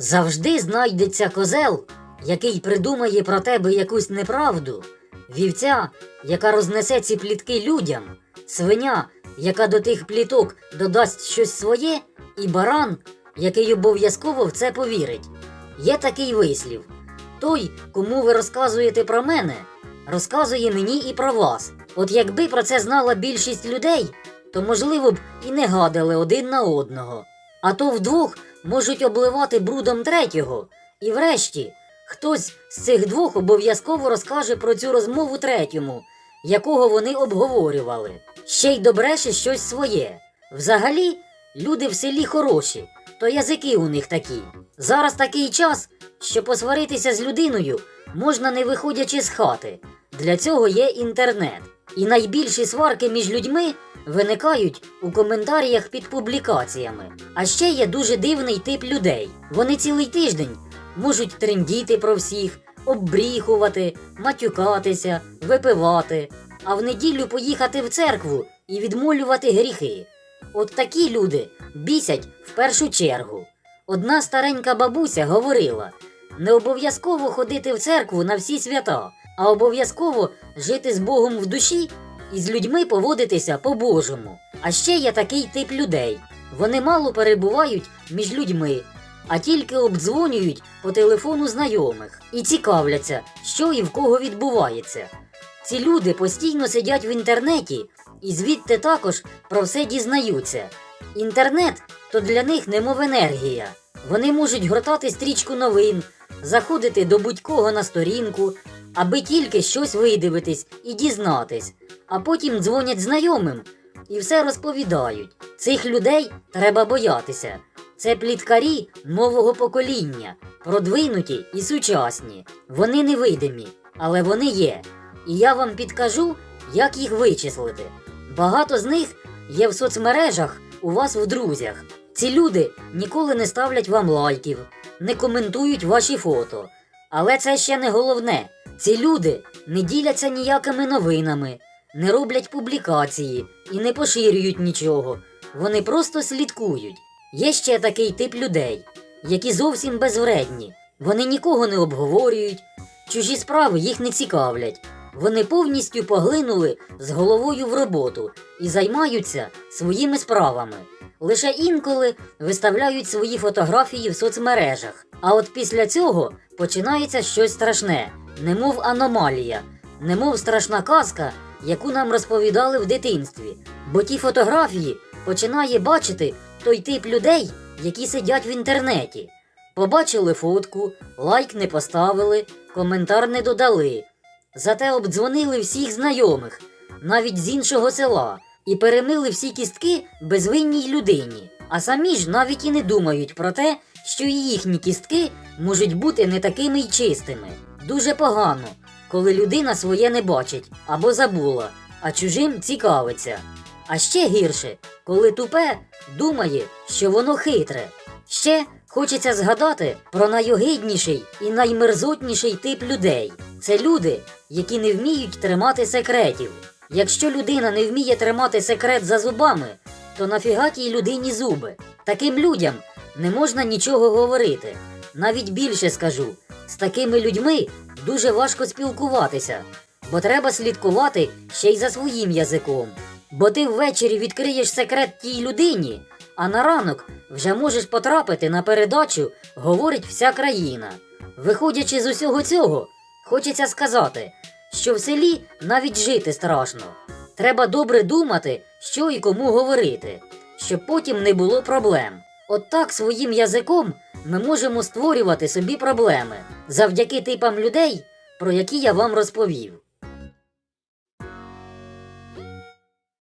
Завжди знайдеться козел, який придумає про тебе якусь неправду, вівця, яка рознесе ці плітки людям, свиня, яка до тих пліток додасть щось своє, і баран, який обов'язково в це повірить. Є такий вислів: той, кому ви розказуєте про мене, розказує мені і про вас. От якби про це знала більшість людей, то можливо б і не гадали один на одного. А то вдвох можуть обливати брудом третього. І врешті хтось з цих двох обов'язково розкаже про цю розмову третьому, якого вони обговорювали. Ще й добреше щось своє. Взагалі, люди в селі хороші, то язики у них такі. Зараз такий час, що посваритися з людиною можна не виходячи з хати. Для цього є інтернет. І найбільші сварки між людьми виникають у коментарях під публікаціями. А ще є дуже дивний тип людей. Вони цілий тиждень можуть трендіти про всіх, оббріхувати, матюкатися, випивати, а в неділю поїхати в церкву і відмолювати гріхи. От такі люди бісять в першу чергу. Одна старенька бабуся говорила: не обов'язково ходити в церкву на всі свята, а обов'язково жити з Богом в душі і з людьми поводитися по-божому. А ще є такий тип людей. Вони мало перебувають між людьми, а тільки обдзвонюють по телефону знайомих і цікавляться, що і в кого відбувається. Ці люди постійно сидять в інтернеті і звідти також про все дізнаються. Інтернет то для них немов енергія. Вони можуть гортати стрічку новин, заходити до будь-кого на сторінку, аби тільки щось видивитись і дізнатись, а потім дзвонять знайомим і все розповідають. Цих людей треба боятися. Це пліткарі нового покоління, продвинуті і сучасні. Вони невидимі, але вони є. І я вам підкажу, як їх вичислити. Багато з них є в соцмережах у вас в друзях. Ці люди ніколи не ставлять вам лайків, не коментують ваші фото. Але це ще не головне. Ці люди не діляться ніякими новинами, не роблять публікації і не поширюють нічого. Вони просто слідкують. Є ще такий тип людей, які зовсім безвредні. Вони нікого не обговорюють, чужі справи їх не цікавлять. Вони повністю поглинули з головою в роботу і займаються своїми справами. Лише інколи виставляють свої фотографії в соцмережах. А от після цього починається щось страшне, немов аномалія, немов страшна казка, яку нам розповідали в дитинстві. Бо ті фотографії починає бачити той тип людей, які сидять в інтернеті. Побачили фотку, лайк не поставили, коментар не додали. Зате обдзвонили всіх знайомих, навіть з іншого села, і перемили всі кістки безвинній людині. А самі ж навіть і не думають про те, що і їхні кістки можуть бути не такими й чистими. Дуже погано, коли людина своє не бачить або забула, а чужим цікавиться. А ще гірше, коли тупе думає, що воно хитре. Ще хочеться згадати про найогидніший і наймерзотніший тип людей. Це люди, які не вміють тримати секретів. Якщо людина не вміє тримати секрет за зубами, то нафіга тій людині зуби. Таким людям не можна нічого говорити. Навіть більше скажу, з такими людьми дуже важко спілкуватися, бо треба слідкувати ще й за своїм язиком. Бо ти ввечері відкриєш секрет тій людині, а на ранок вже можеш потрапити на передачу Говорить вся країна. Виходячи з усього цього, хочеться сказати, що в селі навіть жити страшно. Треба добре думати, що і кому говорити, щоб потім не було проблем. От так своїм язиком ми можемо створювати собі проблеми завдяки типам людей, про які я вам розповів.